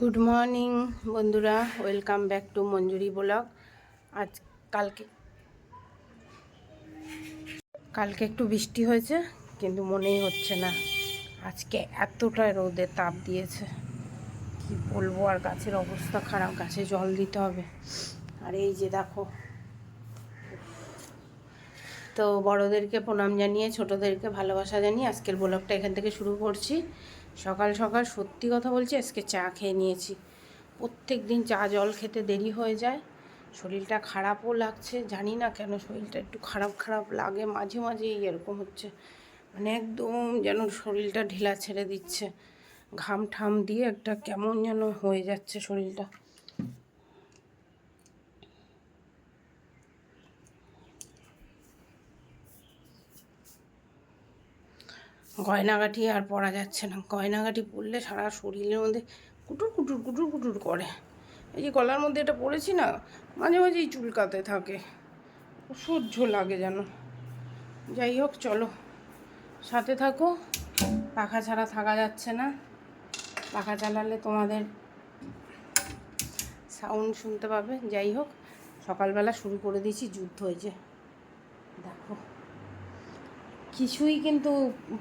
Good morning বন্ধুরা, welcome back to Manjuri blog. আজ কালকে কালকে একটু বৃষ্টি হয়েছে, কিন্তু মনেই হচ্ছে না। আজকে এতটা রোদে তাপ দিয়েছে, কি বলব, আর গাছের অবস্থা খারাপ, গাছে জল দিতে হবে। আর এই যে দেখো, তো বড়োদেরকে প্রণাম জানিয়ে, ছোটোদেরকে ভালোবাসা জানিয়ে আজকের ব্লগটা এখান থেকে শুরু করছি। সকাল সকাল সত্যি কথা বলছি, আজকে চা খেয়ে নিয়েছি। প্রত্যেক দিন চা জল খেতে দেরি হয়ে যায়। শরীরটা খারাপও লাগছে, জানি না কেন শরীরটা একটু খারাপ খারাপ লাগে, মাঝে মাঝেই এরকম হচ্ছে। মানে একদম যেন শরীরটা ঢিলা ছেড়ে দিচ্ছে। ঘাম ঠাম দিয়ে একটা কেমন যেন হয়ে যাচ্ছে শরীরটা। গয়নাগাটি আর পরা যাচ্ছে না। গয়নাগাটি পরলে সারা শরীরের মধ্যে কুটুর কুটুর কুটুর কুটুর করে। এই যে গলার মধ্যে এটা পরেছি না, মাঝে মাঝেই চুলকাতে থাকে। সহ্য লাগে যেন। যাই হোক, চলো। সাথে থাকো। পাখা ছাড়া থাকা যাচ্ছে না। পাখা চালালে তোমাদের সাউন্ড শুনতে পাবে। যাই হোক, সকালবেলা শুরু করে দিয়েছি যুদ্ধ হয়েছে দেখো। কিছুই কিন্তু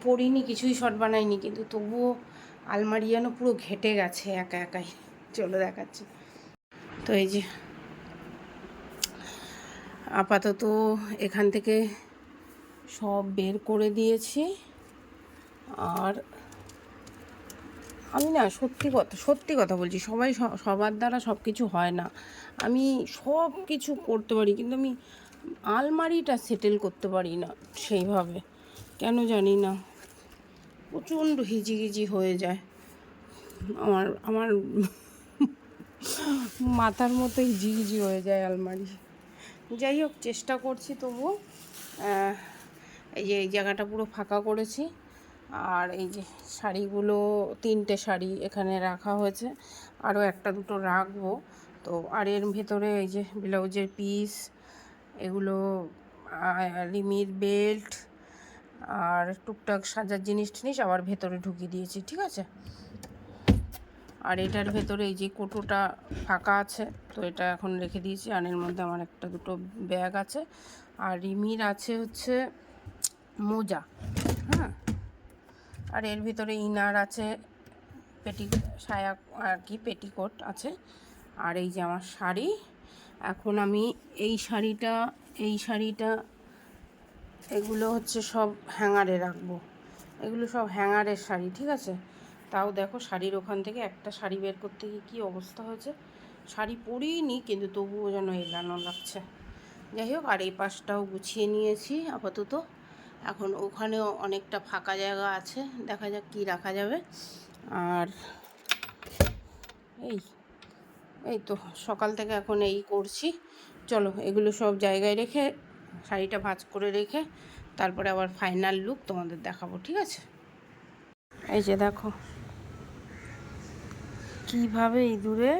পড়িনি, কিছুই শট বানাইনি, কিন্তু তবুও আলমারি যেন পুরো ঘেটে গেছে একা একাই। চলো দেখাচ্ছি। তো এই যে, আপাতত এখান থেকে সব বের করে দিয়েছি। আর আমি না সত্যি কথা সত্যি কথা বলছি, সবাই সবার দ্বারা সব কিছু হয় না। আমি সব কিছু করতে পারি, কিন্তু আমি আলমারিটা সেটেল করতে পারি না সেইভাবে। কেন জানি না। প্রচণ্ড হিজিগিজি হয়ে যায়। আমার আমার মাথার মতো হিজিগিজি হয়ে যায় আলমারি। যাই হোক চেষ্টা করছি তবুও। এই যে এই জায়গাটা পুরো ফাঁকা করেছি। আর এই যে শাড়িগুলো তিনটে শাড়ি এখানে রাখা হয়েছে। আরও একটা দুটো রাখব। তো আর এর ভেতরে এই যে ব্লাউজের পিস এগুলো রিমির বেল্ট আর টুকটাক সাজার জিনিস টিনিস আবার ভেতরে ঢুকিয়ে দিয়েছি, ঠিক আছে? আর এটার ভেতরে এই যে কোটোটা ফাঁকা আছে, তো এটা এখন রেখে দিয়েছি, আর এর মধ্যে আমার একটা দুটো ব্যাগ আছে। আর রিমির আছে হচ্ছে মোজা হ্যাঁ? আর এর ভিতরে ইনার আছে, পেটি, সায়া, আর কি, পেটিকোট আছে। আর এই যে আমার শাড়ি, এখন আমি এই শাড়িটা এই শাড়িটা এগুলো হচ্ছে সব হ্যাঙ্গারে রাখব। এগুলো সব হ্যাঙ্গারের শাড়ি, ঠিক আছে? তাও দেখো শাড়ির ওখান থেকে একটা শাড়ি বের করতে গিয়ে কী অবস্থা হয়েছে? শাড়ি পরিনি কিন্তু তবুও যেন এলানো লাগছে। যাই হোক, আর এই পাশটাও গুছিয়ে নিয়েছি আপাতত। এখন ওখানেও অনেকটা ফাঁকা জায়গা আছে, দেখা যাক কি রাখা যাবে। আর এই এই তো সকাল থেকে এখন এই করছি। চলো, এগুলো সব জায়গায় রেখে শাড়িটা ভাজ করে রেখে তারপরে আবার ফাইনাল লুক তোমাদের দেখাবো, ঠিক আছে? এই যে দেখো, কীভাবে ইঁদুরে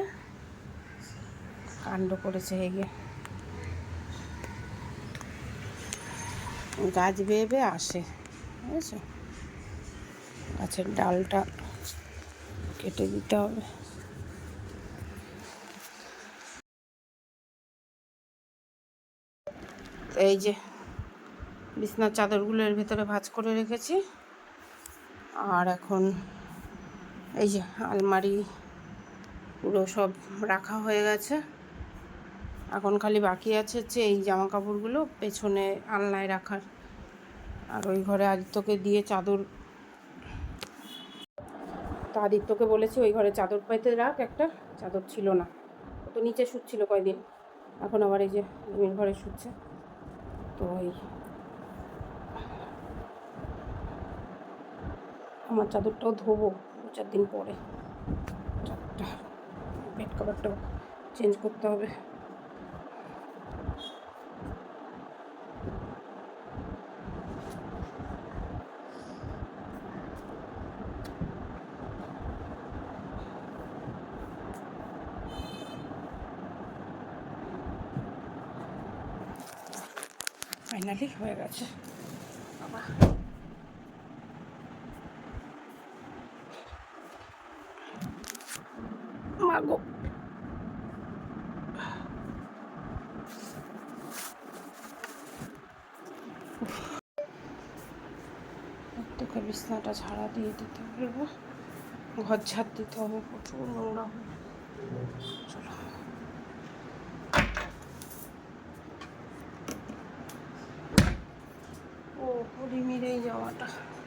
কাণ্ড করেছে হেগে গাছ বেয়ে বেয়ে আসে, বুঝেছ? গাছের ডালটা কেটে দিতে হবে। এই যে বিছনার চাদরগুলো এর ভেতরে ভাজ করে রেখেছি। আর এখন এই যে আলমারি পুরো সব রাখা হয়ে গেছে। এখন খালি বাকি আছে হচ্ছে এই জামা কাপড়গুলো পেছনে আলনায় রাখার। আর ওই ঘরে আদিত্যকে দিয়ে চাদর তো আদিত্যকে বলেছি ওই ঘরে চাদর পাইতে রাখ, একটা চাদর ছিল না। তো নিচে শুচ্ছিল কয়দিন, এখন আবার এই যে ঘরে শুচ্ছে। তো ওই আমার চাদরটাও ধোবো দু চার দিন পরে চাদরটা বেড কভারটাও চেঞ্জ করতে হবে ফাইনালি হয়ে গেছে। মাগো তোকে বিছনাটা ঝাড়া দিয়ে দিতে বলব ঘর ঝাড় দিতে হবে, প্রচুর নোংরা হবে চলো। ও পুরি মেরেই যাওয়াটা হয়ে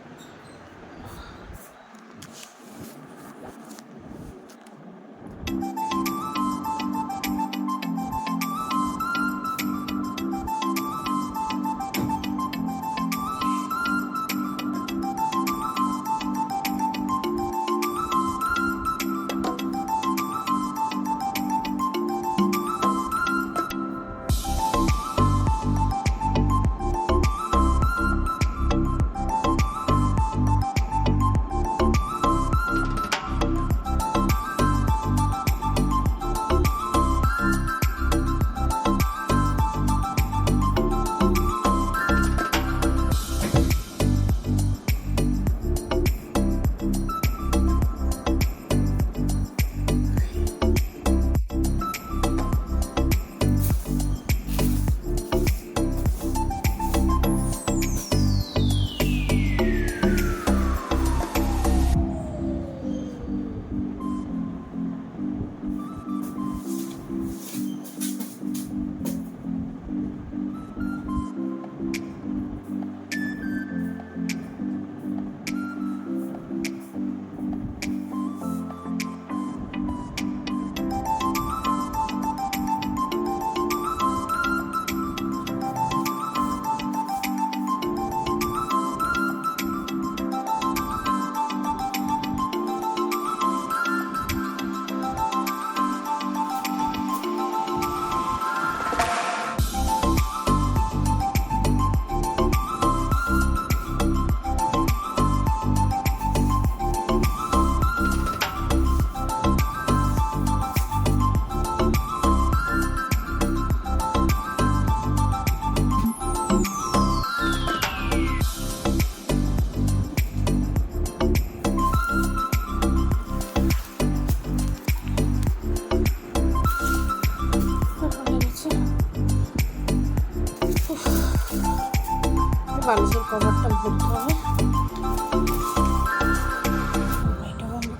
বালিশের কভারটা ভরতে হবে। এটা বন্ধ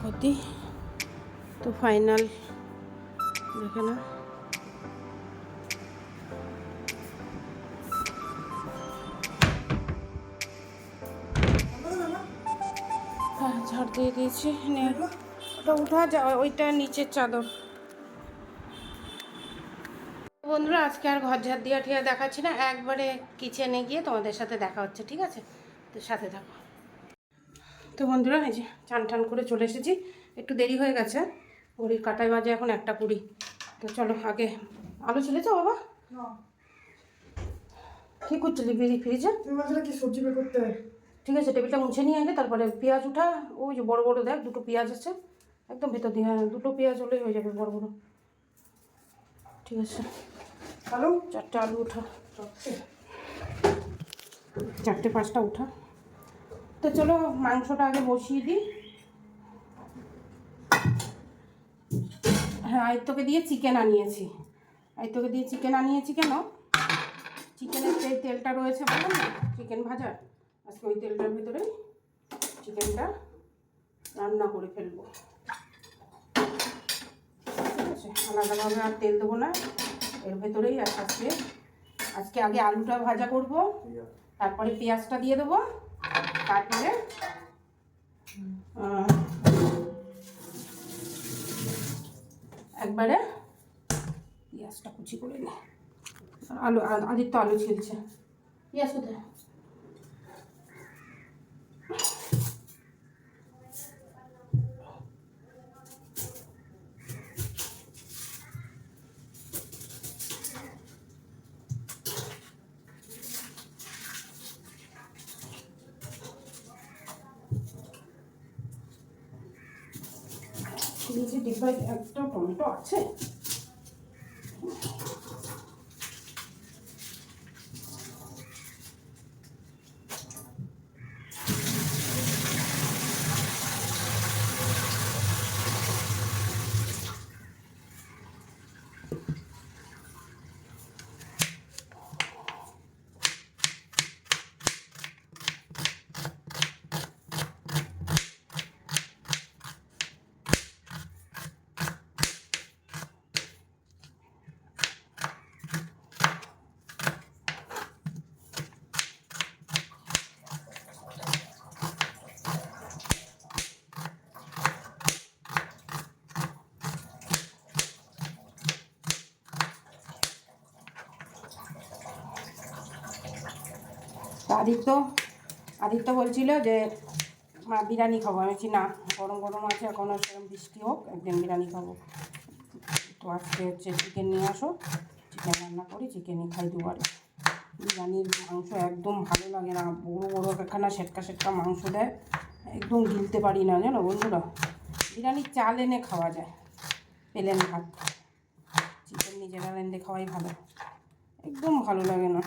তো ফাইনাল দেখে না হ্যাঁ ঝাড় দিয়ে দিয়েছি। ওটা উঠা যা ওইটা নিচের চাদর। বন্ধুরা আজকে আর ঘর ঝাড় দিয়া ঠিয়া দেখাচ্ছি না। একবারে কিচেনে গিয়ে তোমাদের সাথে দেখা হচ্ছে ঠিক আছে? তো সাথে থাকো। তো বন্ধুরা এই যে চান টান করে চলে এসেছি। একটু দেরি হয়ে গেছে। ঘড়ির কাটায় বাজে এখন একটা কুড়ি। তো চলো আগে আলু ছেলেছ বাবা? কী করছিলি বিড়ি ফ্রিজে? কি সবজি বের করতে ঠিক আছে টেবিলটা মুছে নিয়ে আগে তারপরে পেঁয়াজ উঠা। ওই যে বড় বড় দেখ দুটো পেঁয়াজ আছে। একদম ভেতর দিয়ে হ্যাঁ দুটো পেঁয়াজ হলেই হয়ে যাবে বড় বড়। ঠিক আছে। আলু চারটে আলু উঠা চারটে পাঁচটা উঠা তো চলো মাংসটা আগে বসিয়ে দিই। হ্যাঁ আয়ত্তকে দিয়ে চিকেন আনিয়েছি। আয়ত্তকে দিয়ে চিকেন আনিয়েছি কেন? চিকেনের যে তেলটা রয়েছে বললাম না? চিকেন ভাজার আজকে ওই তেলটার ভিতরে চিকেনটা রান্না করে ফেলব। ঠিক আছে? আলাদাভাবে আর তেল দেবো না। এর ভেতরেই আজকে আজকে আগে আলুটা ভাজা করব, তারপরে পেঁয়াজটা দিয়ে দেবো। তারপরে একবারে পেঁয়াজটা কুচি করে নি। আলু আদিত্য আলু ছিলছে। পেঁয়াজ কোথায়? নিচে ডিব্বায় একটা টমেটো আছে আদিত্য আদিত্য বলছিল যে, মা, বিরিয়ানি খাব। আমি বলছি, না, গরম গরম আছে, এখনও সেরকম বৃষ্টি হোক, একদিন বিরিয়ানি খাব। তো আজকে হচ্ছে চিকেন নিয়ে আসো। চিকেন রান্না করি চিকেনই খাই দুবারে। বিরিয়ানির মাংস একদম ভালো লাগে না, বড়ো বড়ো একখানা সেটকা সেটকা মাংস দেয়। একদম গিলতে পারি না, জানো বন্ধুরা? বিরিয়ানির চাল এনে খাওয়া যায়, পেলেন ভাত। চিকেন নিজেরা রেঁধে খাওয়াই ভালো। একদম ভালো লাগে না।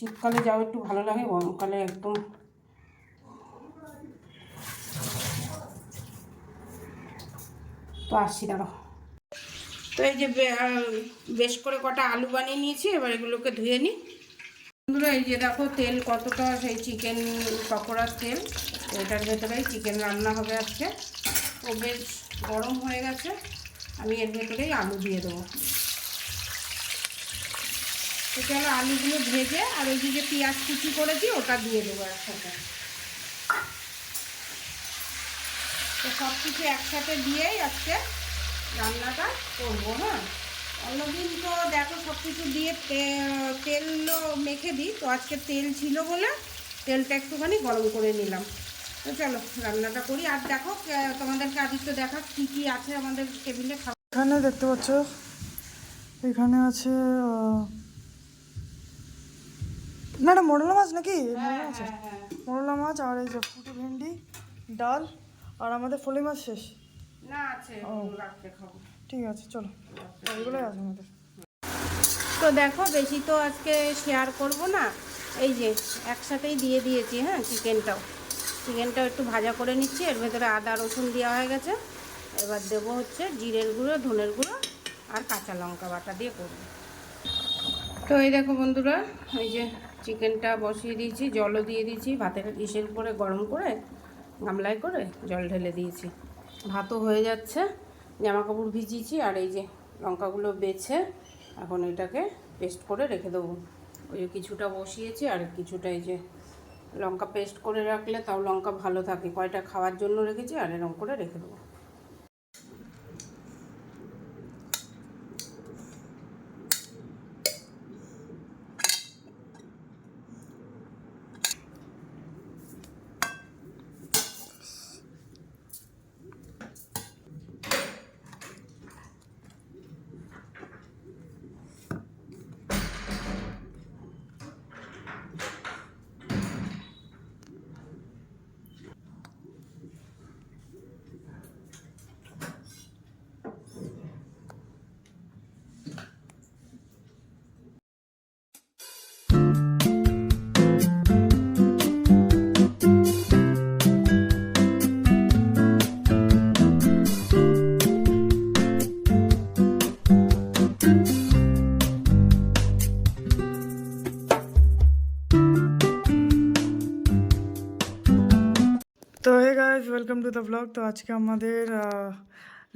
শীতকালে যাও, একটু ভালো লাগে, গরমকালে একদম। তো আসছি, দাঁড়াও। তো এই যে বেশ করে কটা আলু বানিয়ে নিয়েছি, এবার এগুলোকে ধুয়ে নিই। বন্ধুরা, এই যে দেখো তেল কতটা, সেই চিকেন পকোড়ার তেল। এটার ভেতরেই চিকেন রান্না হবে আজকে। তো বেশ গরম হয়ে গেছে, আমি এর ভেতরেই আলু দিয়ে দেবো। তো চলো আলুগুলো ভেজে আর ওই যে পেঁয়াজ কুচি করেছি, ওটা দিয়ে দেবো একসাথে। তো সব কিছু একসাথে দিয়েই আজকে রান্নাটা করব হ্যাঁ? অন্যদিন তো দেখো সব কিছু দিয়ে তেল মেখে দিই, তো আজকে তেল ছিল বলে তেলটা একটুখানি গরম করে নিলাম। তো চলো রান্নাটা করি। আর দেখো তোমাদেরকে আদিত্য দেখা কী কী আছে আমাদের টেবিলে খাবার। এখানে দেখতে পাচ্ছ, এখানে আছে না না মোরলা মাছ নাকি? মোরলা মাছ হ্যাঁ। হ্যাঁ মাছ আর এই যে ফুটো ভেন্ডি ডাল আর আমাদের ফলি মাছ শেষ। না আছে ঠিক আছে চলো। এইগুলোই আছে আমাদের। তো দেখো বেশি তো আজকে শেয়ার করব না। এই যে একসাথেই দিয়ে দিয়েছি হ্যাঁ চিকেনটাও চিকেনটাও একটু ভাজা করে নিচ্ছি এর ভেতরে আদা রসুন দেওয়া হয়ে গেছে। এবার দেবো হচ্ছে জিরের গুঁড়ো ধনের গুঁড়ো আর কাঁচা লঙ্কা বাটা দিয়ে করব। তো এই দেখো বন্ধুরা এই যে চিকেনটা বসিয়ে দিয়েছি, জলও দিয়ে দিয়েছি, ভাতের ইসের উপরে গরম করে, গামলায় করে জল ঢেলে দিয়েছি। ভাতও হয়ে যাচ্ছে জামা কাপড় ভিজিয়েছি আর এই যে লঙ্কাগুলো বেছে এখন এটাকে পেস্ট করে রেখে দেবো। ওই কিছুটা বসিয়েছি আর কিছুটা এই যে লঙ্কা পেস্ট করে রাখলে তাও লঙ্কা ভালো থাকে। কয়টা খাওয়ার জন্য রেখেছি আর এরকম করে রেখে দেবো। টু দ্য ব্লগ তো আজকে আমাদের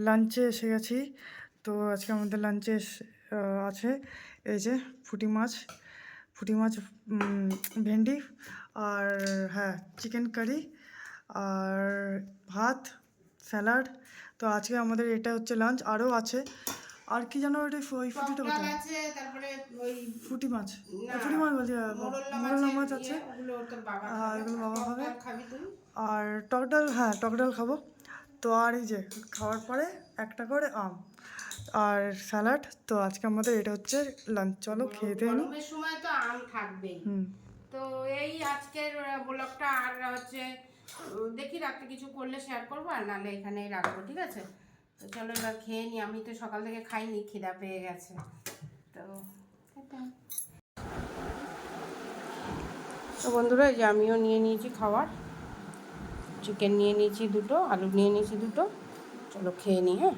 লাঞ্চে এসে গেছি। তো আজকে আমাদের লাঞ্চে আছে এই যে ফুটি মাছ ফুটি মাছ ভেন্ডি আর হ্যাঁ চিকেন কারি আর ভাত স্যালাড তো আজকে আমাদের এটা হচ্ছে লাঞ্চ আরও আছে। আর কি জানো ওটা ওই ফুটিটা কোথায়? আছে তারপরে ওই ফুটি মাছ। ফুটি মাছ বলছি মোরলা মাছ আছে। আর এগুলো বাবা খাবে। আর টক ডাল হ্যাঁ টক ডাল খাব। তো আর এই যে খাওয়ার পরে একটা করে আম। আর স্যালাড তো আজকে আমাদের এটা হচ্ছে লাঞ্চ। চলো খেয়ে দিয়ে নিই সময় তো আম থাকবে হুম। তো এই আজকের ব্লগটা আর হচ্ছে দেখি রাত্রে কিছু করলে শেয়ার করব আর নাহলে এখানেই রাখব ঠিক আছে? তো চলো এবার খেয়ে নিই আমি তো সকাল থেকে খাইনি, খিদা পেয়ে গেছে। তো। তো বন্ধুরা, এই যে আমিও নিয়ে নিয়েছি খাবার। চিকেন নিয়ে নিয়েছি দুটো, আলু নিয়ে নিয়েছি দুটো। চলো খেয়ে নিই হ্যাঁ?